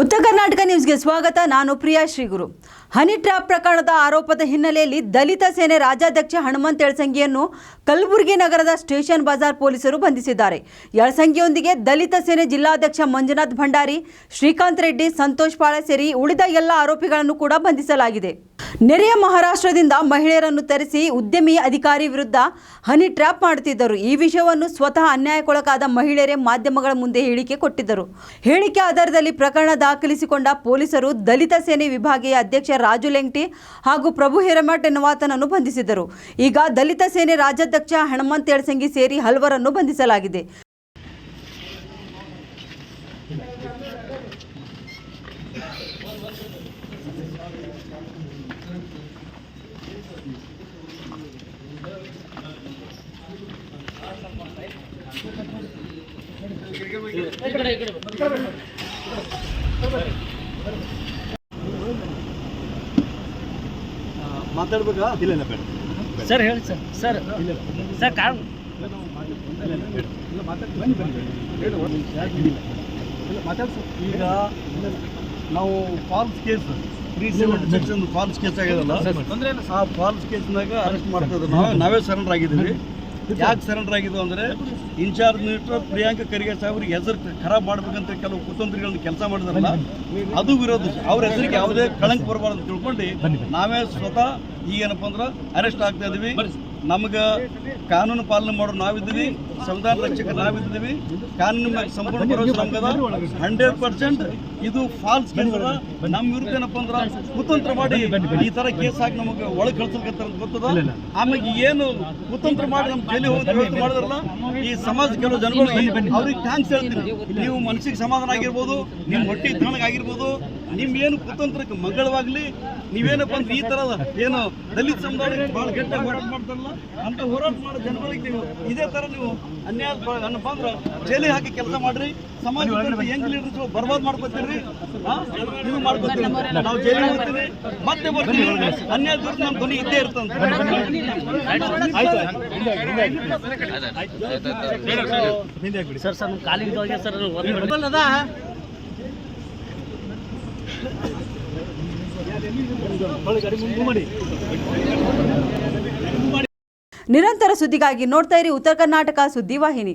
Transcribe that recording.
ಉತ್ತರ ಕರ್ನಾಟಕ ನ್ಯೂಸ್ಗೆ ಸ್ವಾಗತ. ನಾನು ಪ್ರಿಯಾ ಶ್ರೀಗುರು. ಹನಿ ಟ್ರ್ಯಾಪ್ ಪ್ರಕರಣದ ಆರೋಪದ ಹಿನ್ನೆಲೆಯಲ್ಲಿ ದಲಿತ ಸೇನೆ ರಾಜ್ಯಾಧ್ಯಕ್ಷ ಹನುಮಂತ್ ಎಳಸಂಗಿಯನ್ನು ಕಲಬುರಗಿ ನಗರದ ಸ್ಟೇಷನ್ ಬಜಾರ್ ಪೊಲೀಸರು ಬಂಧಿಸಿದ್ದಾರೆ. ಎಳಸಂಗಿಯೊಂದಿಗೆ ದಲಿತ ಸೇನೆ ಜಿಲ್ಲಾಧ್ಯಕ್ಷ ಮಂಜುನಾಥ್ ಭಂಡಾರಿ, ಶ್ರೀಕಾಂತ್ ರೆಡ್ಡಿ, ಸಂತೋಷ್ ಪಾಳೆ ಸೇರಿ ಉಳಿದ ಎಲ್ಲ ಆರೋಪಿಗಳನ್ನು ಕೂಡ ಬಂಧಿಸಲಾಗಿದೆ. ನೆರೆಯ ಮಹಾರಾಷ್ಟ್ರದಿಂದ ಮಹಿಳೆಯರನ್ನು ತರಿಸಿ ಉದ್ಯಮಿ ಅಧಿಕಾರಿ ವಿರುದ್ಧ ಹನಿ ಟ್ರ್ಯಾಪ್ ಮಾಡುತ್ತಿದ್ದರು. ಈ ವಿಷಯವನ್ನು ಸ್ವತಃ ಅನ್ಯಾಯಕ್ಕೊಳಗಾದ ಮಹಿಳೆಯರೇ ಮಾಧ್ಯಮಗಳ ಮುಂದೆ ಹೇಳಿಕೆ ಕೊಟ್ಟಿದ್ದರು. ಹೇಳಿಕೆ ಆಧಾರದಲ್ಲಿ ಪ್ರಕರಣ ದಾಖಲಿಸಿಕೊಂಡ ಪೊಲೀಸರು ದಲಿತ ಸೇನೆ ವಿಭಾಗೀಯ ಅಧ್ಯಕ್ಷ ರಾಜು ಲೆಂಗ್ಟಿ ಹಾಗೂ ಪ್ರಭು ಹಿರೇಮಠ್ ಎನ್ನುವಾತನನ್ನು ಬಂಧಿಸಿದರು ಈಗ ದಲಿತ ಸೇನೆ ರಾಜ್ಯಾಧ್ಯಕ್ಷ ಹನುಮಂತ್ ಎಳಸಂಗಿ ಸೇರಿ ಹಲವರನ್ನು ಬಂಧಿಸಲಾಗಿದೆ. ಮಾತಾಡ್ಬೇಕಾ? ಇಲ್ಲ ಇಲ್ಲ ಬೇಡ. ಸರ್ ಹೇಳಿ ಸರ್. ಸರ್ ಇಲ್ಲ ಸರ್ ಕಾರಣ ಈಗ ನಾವು false case three seventy six ಒಂದು ಫಾಲ್ಸ್ ಕೇಸ್ ಆಗ್ಯದಲ್ಲ ಆ ಫಾಲ್ಸ್ ಕೇಸ್ನಾಗ ಅರೆಸ್ಟ್ ಮಾಡ್ತಾ ಇದ್ದಾರೆ. ನಾವು ನಾವೇ ಸರೆಂಡರ್ ಆಗಿದ್ದೀವಿ. ಯಾಕೆ ಸರೆಂಡರ್ ಆಗಿದ್ದು ಅಂದರೆ ಇನ್ಚಾರ್ಜ್ ಮಿನಿಸ್ಟರ್ ಪ್ರಿಯಾಂಕ ಖರ್ಗೆ ಸಾಹೇಬ್ರಿಗೆ ಹೆಸರು ಖರಾಬ್ ಮಾಡ್ಬೇಕಂತ ಕೆಲವು ಕುತಂತ್ರಿಗಳನ್ನ ಕೆಲಸ ಮಾಡಿದಾರಲ್ಲ ಅದು ವಿರೋಧ. ಅವ್ರ ಹೆಸರಿಗೆ ಯಾವುದೇ ಕಳಂಕ ಬರಬಾರ್ದು ಅಂತ ತಿಳ್ಕೊಂಡು ನಾವೇ ಸ್ವತಃ ಈಗೇನಪ್ಪ ಅಂದ್ರೆ ಅರೆಸ್ಟ್ ಆಗ್ತಾ ಇದೀವಿ. ನಮ್ಗೆ ಕಾನೂನು ಪಾಲನೆ ಮಾಡೋರು ನಾವಿದ್ದೀವಿ ಸಂವಿಧಾನ ರಕ್ಷಕ ನಾವಿದ್ದೀವಿ ಕಾನೂನು ಮೇಲೆ ಸಂಪೂರ್ಣ ಭರವಸೆ ನಮ್ಗದ. ಹಂಡ್ರೆಡ್ ಪರ್ಸೆಂಟ್ ಇದು ಫಾಲ್ಸ್ ಕೇಸ್ ಅದ. ನಮ್ಮ ವಿರುದ್ಧ ಏನಪ್ಪ ಅಂದ್ರೆ ಕುತಂತ್ರ ಮಾಡಿ ಈ ತರ ಕೇಸ್ ಹಾಕಿ ನಮಗೆ ಒಳಗೆ ಕಳ್ಸಲ್ಕತ್ತಾರ ಅಂತ ಗೊತ್ತದ? ಆಮೇಲೆ ಏನು ಕುತಂತ್ರ ಮಾಡಿ ನಮ್ಮ ಜೈಲಿಗೆ ಹೋಗಿ ವ್ಯವಸ್ಥೆ ಮಾಡಿದ್ರಲ್ಲ ಈ ಸಮಾಜ ಕೆಲವು ಜನಗಳು ಅವ್ರಿಗೆ ಥ್ಯಾಂಕ್ಸ್ ಹೇಳ್ತೀನಿ. ನೀವು ಮನಸ್ಸಿಗೆ ಸಮಾಧಾನ ಆಗಿರ್ಬೋದು ನಿಮ್ಮ ಹೊಟ್ಟೆ ತಣ್ಣಗಾಗಿರ್ಬೋದು ನಿಮ್ ಏನು ಕುತಂತ್ರಕ್ಕೆ ಮಂಗಳವಾಗ್ಲಿ ನೀವೇನಪ್ಪ ಅಂದ್ರೆ ಈ ತರದ ಏನು ದಲಿತ ಸಮುದಾಯ ಭಾಳ ಗಟ್ಟ ಹೋರಾಟ ಮಾಡ್ತಾರಲ್ಲ ಅಂತ ಹೋರಾಟ ಮಾಡೋ ಜನಗಳಿಗೆ ನೀವು ಇದೇ ತರ ನೀವು ಅನ್ಯಾಯ ಅನ್ನಪ್ಪ ಏನಪ್ಪ ಅಂದ್ರೆ ಜೈಲಿಗೆ ಹಾಕಿ ಕೆಲಸ ಮಾಡ್ರಿ ಸಮಾಜ ಹೆಂಗ್ ಲೀಡರ್ಸ್ ಬರ್ಬಾದ್ ಮಾಡ್ಕೊತೀರಿ ಹಾ? ನೀವು ಮಾಡ್ಕೊತೀರಿ. ನಾವು ಜೈಲಿಗೆ ಹೋಗ್ತೀವಿ ಮತ್ತೆ ಬರ್ತೀವಿ. ಅನ್ಯಾಯ ದುರ್ಗ ನಮ್ಮ ಧ್ವನಿ ಇದ್ದೇ ಇರ್ತಂತ. ಸರ್ ಸರ್ ನಮ್ಮ ಕಾಲಿಗೆ ಸರ್ ನಿರಂತರ ಸುದ್ದಿಗಾಗಿ ನೋಡ್ತಾ ಇರಿ ಉತ್ತರ ಕರ್ನಾಟಕ ಸುದ್ದಿವಾಹಿನಿ.